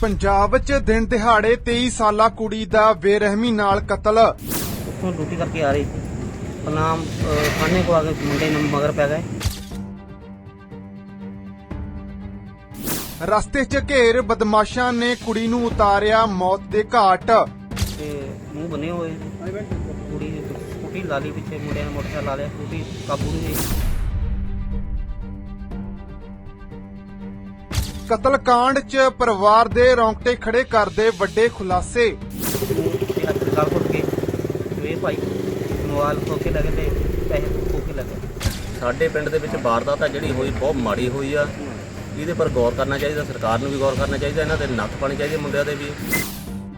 ਪੰਜਾਬ 'ਚ ਦਿਨ ਦਿਹਾੜੇ 23 ਸਾਲਾ ਕੁੜੀ ਦਾ ਬੇਰਹਿਮੀ ਨਾਲ ਕਤਲ। ਉੱਥੋਂ ਡਿਊਟੀ ਕਰਕੇ ਆ ਰਹੀ ਪਨਾਮ ਥਾਣੇ ਕੋ ਆ ਕੇ ਮੁੰਡੇ ਨੂੰ ਮਗਰ ਪੈ ਗਏ। ਰਸਤੇ 'ਚ ਘੇਰ ਬਦਮਾਸ਼ਾਂ ਨੇ ਕੁੜੀ ਨੂੰ ਉਤਾਰਿਆ ਮੌਤ ਦੇ ਘਾਟ। ਤੇ ਮੂੰਹ ਬੰਨੇ ਹੋਏ ਕੁੜੀ ਦੀ ਸਕੂਟੀ ਲਾ ਲਈ ਪਿੱਛੇ ਮੁੰਡਿਆਂ ਨੇ ਮੋਟਰਸਾਈਕਲ ਲਾ ਲਿਆ ਸਕੂਟੀ ਕਾਬੂ ਨਹੀਂ ਹੋਈ। ਕਤਲकांड 'ਚ ਪਰਿਵਾਰ ਦੇ ਰੌਂਗਟੇ ਖੜੇ ਕਰਦੇ ਵੱਡੇ ਖੁਲਾਸੇ। ਤੇ ਹੱਥ ਗਾਲ ਘੁੱਟ ਕੇ ਵੇ ਭਾਈ ਮੋਬਾਈਲ ਖੋ ਕੇ ਲੱਗੇ ਤੇ ਪੈਸੇ ਖੋ ਕੇ ਲੱਗੇ ਸਾਡੇ ਪਿੰਡ ਦੇ ਵਿੱਚ ਵਾਰਦਾਤ ਆ ਜਿਹੜੀ ਹੋਈ ਬਹੁਤ ਮਾੜੀ ਹੋਈ ਆ। ਇਹਦੇ ਪਰ ਗੌਰ ਕਰਨਾ ਚਾਹੀਦਾ ਸਰਕਾਰ ਨੂੰ ਵੀ ਗੌਰ ਕਰਨਾ ਚਾਹੀਦਾ ਇਹਨਾਂ ਦੇ ਨੱਥ ਪਾਣੀ ਚਾਹੀਦੀ ਮੁੰਡਿਆਂ ਦੇ ਵੀ।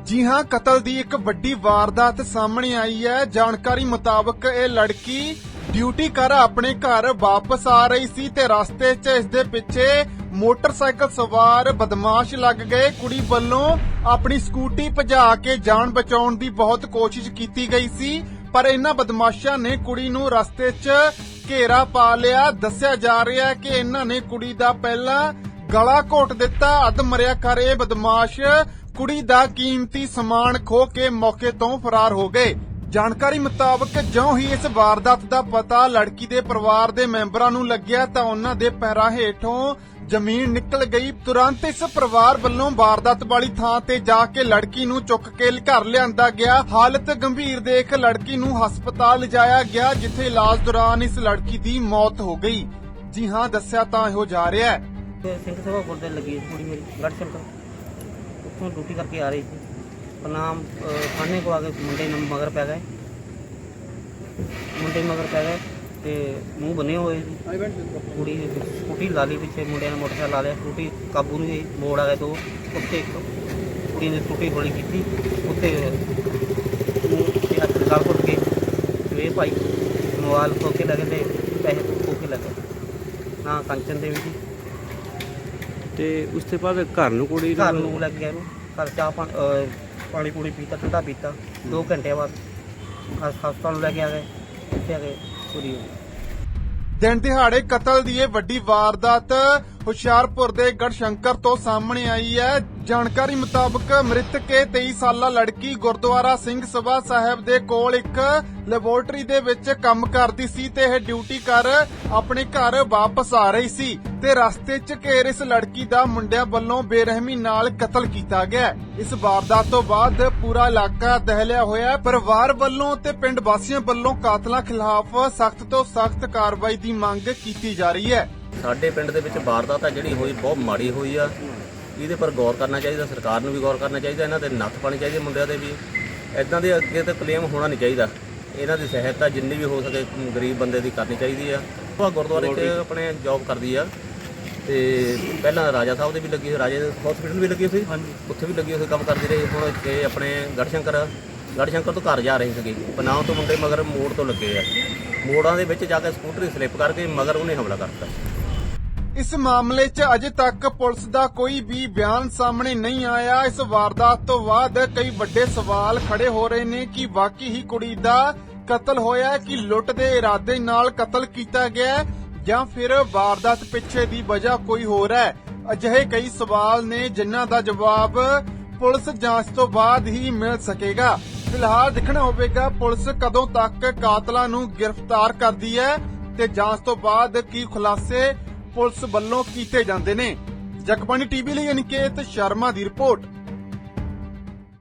ਜੀ ਹਾਂ ਕਤਲ ਦੀ ਇੱਕ ਵੱਡੀ ਵਾਰਦਾਤ ਸਾਹਮਣੇ ਆਈ ਹੈ। ਜਾਣਕਾਰੀ ਮੁਤਾਬਕ ਇਹ ਲੜਕੀ ਡਿਊਟੀ ਕਰ ਆਪਣੇ ਘਰ ਵਾਪਸ ਆ ਰਹੀ ਸੀ ਤੇ ਰਸਤੇ 'ਚ ਇਸ ਦੇ ਪਿੱਛੇ ਮੋਟਰਸਾਈਕਲ ਸਵਾਰ ਬਦਮਾਸ਼ ਲੱਗ ਗਏ। ਕੁੜੀ ਵੱਲੋਂ ਆਪਣੀ ਸਕੂਟੀ ਭਜਾ ਕੇ ਜਾਨ ਬਚਾਉਣ ਦੀ ਬਹੁਤ ਕੋਸ਼ਿਸ਼ ਕੀਤੀ ਗਈ ਸੀ, ਪਰ ਇਹਨਾਂ ਬਦਮਾਸ਼ਾਂ ਨੇ ਕੁੜੀ ਨੂੰ ਰਸਤੇ 'ਚ ਘੇਰਾ ਪਾ ਲਿਆ। ਦੱਸਿਆ ਜਾ ਰਿਹਾ ਹੈ ਕਿ ਇਹਨਾਂ ਨੇ ਕੁੜੀ ਦਾ ਪਹਿਲਾਂ ਗਲਾ ਘੋਟ ਦਿੱਤਾ, ਅੱਧ ਮਰਿਆ ਕਰ ਇਹ ਬਦਮਾਸ਼ ਕੁੜੀ ਦਾ ਕੀਮਤੀ ਸਮਾਨ ਖੋ ਕੇ ਮੌਕੇ ਤੋਂ ਫਰਾਰ ਹੋ ਗਏ। ਜਾਣਕਾਰੀ ਮੁਤਾਬਕ ਜਿਉਂ ਹੀ ਇਸ ਵਾਰਦਾਤ ਦਾ ਪਤਾ ਲੜਕੀ ਦੇ ਪਰਿਵਾਰ ਦੇ ਮੈਂਬਰਾਂ ਨੂੰ ਲੱਗਿਆ ਤਾਂ ਉਹਨਾਂ ਦੇ ਪੈਰਾਂ ਹੇਠੋਂ ਜ਼ਮੀਨ ਨਿਕਲ ਗਈ। ਤੁਰੰਤ ਇਸ ਪਰਿਵਾਰ ਵੱਲੋਂ ਵਾਰਦਾਤ ਵਾਲੀ ਥਾਂ ਤੇ ਜਾ ਕੇ ਲੜਕੀ ਨੂੰ ਚੁੱਕ ਕੇ ਘਰ ਲਿਆਂਦਾ ਗਿਆ। ਹਾਲਤ ਗੰਭੀਰ ਦੇਖ ਲੜਕੀ ਨੂੰ ਹਸਪਤਾਲ ਲਿਜਾਇਆ ਗਿਆ, ਜਿੱਥੇ ਇਲਾਜ ਦੌਰਾਨ ਇਸ ਲੜਕੀ ਦੀ ਮੌਤ ਹੋ ਗਈ। ਜੀ ਹਾਂ, ਦੱਸਿਆ ਤਾਂ ਇਹੋ ਜਾ ਰਿਹਾ ਹੈ। ਤੇ ਸਿੰਘ ਸਭਾ ਕੋਲ ਲੱਗੀ ਕੁੜੀ ਮੇਰੀ ਗੜ ਸ਼ੰਕਰ ਉੱਥੋਂ ਡਿਊਟੀ ਕਰਕੇ ਆ ਰਹੀ ਸੀ। ਪਨਾਮ ਥਾਣੇ ਕੋ ਆ ਕੇ ਮੁੰਡੇ ਨੂੰ ਮਗਰ ਪੈ ਗਏ ਮੁੰਡੇ ਮਗਰ ਪੈ ਗਏ ਤੇ ਮੂੰਹ ਬੰਨੇ ਹੋਏ ਸੀ ਕੁੜੀ ਸਕੂਟੀ ਲਾ ਲਈ ਪਿੱਛੇ ਮੁੰਡਿਆਂ ਨੇ ਮੋਟਰਸਾਈਕਲ ਲਾ ਲਿਆ ਸਕੂਟੀ ਕਾਬੂ ਨਹੀਂ ਹੋਈ ਮੋੜ ਆ ਗਏ ਦੋ ਉੱਤੇ ਇੱਕ ਕੁੜੀ ਨੇ ਸਕੂਟੀ ਹੌਲੀ ਕੀਤੀ ਉੱਤੇ ਮੂੰਹ ਤੇ ਹੱਥ ਗਾਲ ਘੁੱਟ ਕੇ ਵੇ ਭਾਈ ਮੋਬਾਈਲ ਖੋ ਕੇ ਲੱਗੇ ਤੇ ਪੈਸੇ ਖੋ ਕੇ ਲੱਗੇ ਨਾ ਕੰਚਨ ਦੇ ਵਿੱਚ ਤੇ ਉਸ ਤੋਂ ਬਾਅਦ ਘਰ ਨੂੰ ਕੁੜੀ ਘਰ ਨੂੰ ਲੱਗ ਗਿਆ ਇਹਨੂੰ ਘਰ ਚਾਹ ਪਾਣ- ਪਾਣੀ ਪੂਣੀ ਪੀਤਾ, ਠੰਡਾ ਪੀਤਾ। 2 ਘੰਟੇ ਬਾਅਦ ਹਸਪਤਾਲ ਨੂੰ ਲੈ ਕੇ ਆ ਗਏ। ਇੱਥੇ ਆ ਕੇ ਪੂਰੀ ਹੋ ਗਈ। ਦਿਨ ਦਿਹਾੜੇ ਕਤਲ ਦੀ ਇਹ ਵੱਡੀ ਵਾਰਦਾਤ ਹੁਸ਼ਿਆਰਪੁਰ ਦੇ ਗੜਸ਼ੰਕਰ ਤੋਂ ਸਾਹਮਣੇ ਆਈ ਹੈ। ਜਾਣਕਾਰੀ ਮੁਤਾਬਕ ਮ੍ਰਿਤਕ ਇਹ 23 ਸਾਲਾ ਲੜਕੀ ਗੁਰਦੁਆਰਾ ਸਿੰਘ ਸਭਾ ਸਾਹਿਬ ਦੇ ਕੋਲ ਇੱਕ ਲੈਬੋਰਟਰੀ ਦੇ ਵਿੱਚ ਕੰਮ ਕਰਦੀ ਸੀ ਤੇ ਇਹ ਡਿਊਟੀ ਕਰ ਆਪਣੇ ਘਰ ਵਾਪਸ ਆ ਰਹੀ ਸੀ। ਤੇ ਰਸਤੇ 'ਚ ਘੇਰ ਇਸ ਲੜਕੀ ਦਾ ਮੁੰਡਿਆਂ ਵੱਲੋਂ ਬੇਰਹਿਮੀ ਨਾਲ ਕਤਲ ਕੀਤਾ ਗਿਆ। ਇਸ ਵਾਰਦਾਤ ਤੋਂ ਬਾਅਦ ਪੂਰਾ ਇਲਾਕਾ ਦਹਿਲਿਆ ਹੋਇਆ ਹੈ। ਪਰਿਵਾਰ ਵੱਲੋਂ ਤੇ ਪਿੰਡ ਵਾਸੀਆਂ ਵੱਲੋਂ ਕਾਤਲਾਂ ਖਿਲਾਫ ਸਖਤ ਤੋਂ ਸਖਤ ਕਾਰਵਾਈ ਦੀ ਮੰਗ ਕੀਤੀ ਜਾ ਰਹੀ ਹੈ। ਸਾਡੇ ਪਿੰਡ ਦੇ ਵਿੱਚ ਵਾਰਦਾਤ ਆ ਜਿਹੜੀ ਹੋਈ ਬਹੁਤ ਮਾੜੀ ਹੋਈ ਆ। ਇਹਦੇ ਪਰ ਗੌਰ ਕਰਨਾ ਚਾਹੀਦਾ ਸਰਕਾਰ ਨੂੰ ਵੀ ਗੌਰ ਕਰਨਾ ਚਾਹੀਦਾ ਇਹਨਾਂ ਦੇ ਨੱਥ ਪਾਣੀ ਚਾਹੀਦੀ ਮੁੰਡਿਆਂ ਦੇ ਵੀ। ਇਦਾਂ ਦੇ ਅੱਗੇ ਤੇ ਕਲੇਮ ਹੋਣਾ ਨਹੀਂ ਚਾਹੀਦਾ। ਇਹਨਾਂ ਦੀ ਸਹਾਇਤਾ ਜਿੰਨੀ ਵੀ ਹੋ ਸਕੇ ਗਰੀਬ ਬੰਦੇ ਦੀ ਕਰਨੀ ਚਾਹੀਦੀ ਆ। ਉਹ ਗੁਰਦੁਆਰੇ 'ਚ ਆਪਣੇ ਜੌਬ ਕਰਦੀ ਆ। ਤੇ ਪਹਿਲਾਂ ਰਾਜਾ ਸਾਹਿਬ ਦੇ ਵੀ ਲੱਗੀ ਹੋਈ ਰਾਜੇ ਹਸਪੀਟਲ ਵੀ ਲੱਗੀ ਹੋਈ ਹਾਂਜੀ। ਉੱਥੇ ਵੀ ਲੱਗੀ ਹੋਈ ਕੰਮ ਕਰਦੀ ਰਹੀ। ਹੁਣ ਇੱਥੇ ਆਪਣੇ ਗੜਸ਼ੰਕਰ ਗੜਸ਼ੰਕਰ ਤੋਂ ਘਰ ਜਾ ਰਹੇ ਸੀਗੇ। ਪਨਾਹ ਤੋਂ ਮੁੰਡੇ ਮਗਰ ਮੋੜ ਤੋਂ ਲੱਗੇ ਆ। ਮੋੜਾਂ ਦੇ ਵਿੱਚ ਜਾ ਕੇ ਸਕੂਟਰੀ ਸਲਿੱਪ ਕਰਕੇ ਮਗਰ ਉਹਨੇ ਹਮਲਾ ਕਰਤਾ। ਇਸ ਮਾਮਲੇ 'ਚ ਅਜੇ ਤੱਕ ਪੁਲਿਸ ਦਾ ਕੋਈ ਵੀ ਬਿਆਨ ਸਾਹਮਣੇ ਨਹੀਂ ਆਇਆ। ਇਸ ਵਾਰਦਾਤ ਤੋਂ ਬਾਅਦ ਕਈ ਵੱਡੇ ਸਵਾਲ ਖੜੇ ਹੋ ਰਹੇ ਨੇ ਕਿ ਵਾਕਈ ਹੀ ਕੁੜੀ ਦਾ ਕਤਲ ਹੋਇਆ ਹੈ ਕਿ ਲੁੱਟ ਦੇ ਇਰਾਦੇ ਨਾਲ ਕਤਲ ਕੀਤਾ ਗਿਆ ਹੈ? ਜਾਂ ਫਿਰ ਵਾਰਦਾਤ ਪਿੱਛੇ ਦੀ ਵਜ੍ਹਾ ਕੋਈ ਹੋਰ ਹੈ? ਅਜਿਹੇ ਕਈ ਸਵਾਲ ਨੇ ਜਿਨ੍ਹਾਂ ਦਾ ਜਵਾਬ ਪੁਲਿਸ ਜਾਂਚ ਤੋਂ ਬਾਅਦ ਹੀ ਮਿਲ ਸਕੇਗਾ। ਫਿਲਹਾਲ ਦੇਖਣਾ ਹੋਵੇਗਾ ਪੁਲਿਸ ਕਦੋਂ ਤੱਕ ਕਾਤਲਾਂ ਨੂੰ ਗ੍ਰਿਫਤਾਰ ਕਰਦੀ ਹੈ ਤੇ ਜਾਂਚ ਤੋਂ ਬਾਅਦ ਕੀ ਖੁਲਾਸੇ ਪੁਲਿਸ ਵੱਲੋਂ ਕੀਤੇ ਜਾਂਦੇ ਨੇ। ਜਗਬਾਣੀ ਟੀਵੀ ਲਈ ਅਨਿਕੇਤ ਸ਼ਰਮਾ ਦੀ ਰਿਪੋਰਟ।